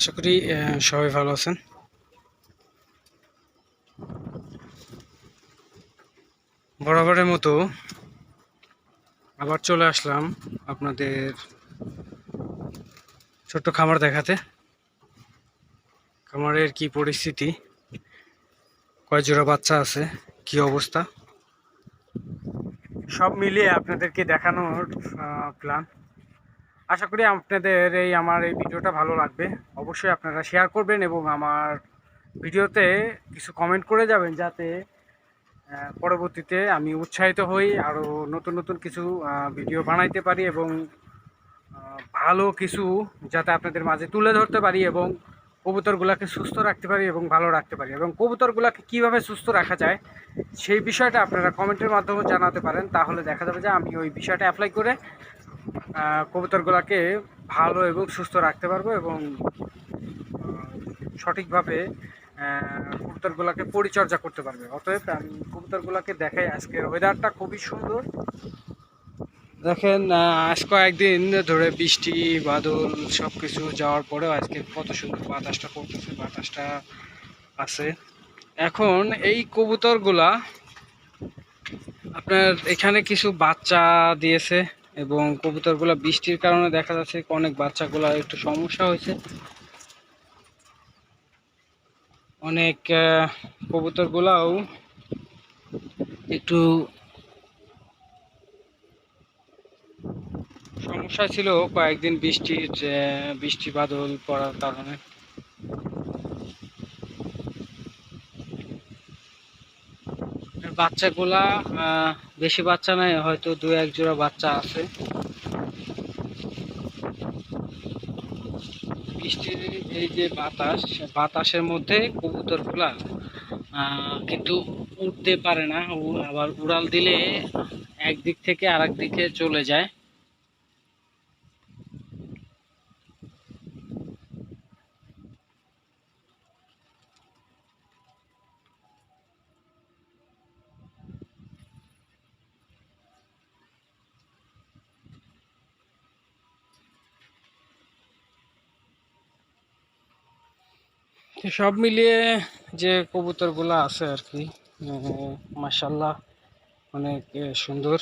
আশা করি সবাই ভালো আছেন। বরাবরের মতো আবার চলে আসলাম আপনাদের ছোট্ট খামার দেখাতে। খামারের কি পরিস্থিতি, কয় জোড়া বাচ্চা আছে, কি অবস্থা? সব মিলিয়ে আপনাদেরকে দেখানোর প্ল্যান আশা করি আপনাদের এই আমার এই ভিডিওটা ভালো লাগবে। অবশ্যই আপনারা শেয়ার করবেন এবং আমার ভিডিওতে কিছু কমেন্ট করে যাবেন যাতে পরবর্তীতে আমি উৎসাহিত হই আরও নতুন নতুন কিছু ভিডিও বানাইতে পারি এবং ভালো কিছু যাতে আপনাদের মাঝে তুলে ধরতে পারি এবং কবুতরগুলোকে সুস্থ রাখতে পারি এবং ভালো রাখতে পারি। এবং কবুতরগুলোকে কীভাবে সুস্থ রাখা যায়, সেই বিষয়টা আপনারা কমেন্টের মাধ্যমে জানাতে পারেন। তাহলে দেখা যাবে যে আমি ওই বিষয়টা অ্যাপ্লাই করে কবুতরগুলোকে ভালো এবং সুস্থ রাখতে পারব এবং সঠিকভাবে কবুতরগুলোকে পরিচর্যা করতে পারবে। অতএব আমি কবুতরগুলোকে দেখাই। আজকের ওয়েদারটা খুবই সুন্দর। দেখেন আজ কয়েকদিন ধরে বৃষ্টি, বাদল সব কিছু যাওয়ার পরেও আজকে কত সুন্দর বাতাসটা পড়তেছে, বাতাসটা আছে। এখন এই কবুতরগুলা আপনার এখানে কিছু বাচ্চা দিয়েছে। এবং কবুতরগুলা বৃষ্টির কারণে দেখা যাচ্ছে অনেক বাচ্চাগুলা একটু সমস্যা হয়েছে। অনেক কবুতরগুলাও একটু সমস্যা ছিল কয়েকদিন বৃষ্টির বৃষ্টি বাদল পড়ার কারণে। বাচ্চাগুলা বেশি বাচ্চা নাই, হয়তো দু এক জোড়া বাচ্চা আছে। বৃষ্টির এই যে বাতাস, বাতাসের মধ্যে কবুতরগুলা কিন্তু উঠতে পারে না আবার উড়াল দিলে একদিক থেকে আরেক দিকে চলে যায়। সব মিলিয়ে যে কবুতরগুলো আছে আর কি মাসাল্লাহ অনেক সুন্দর।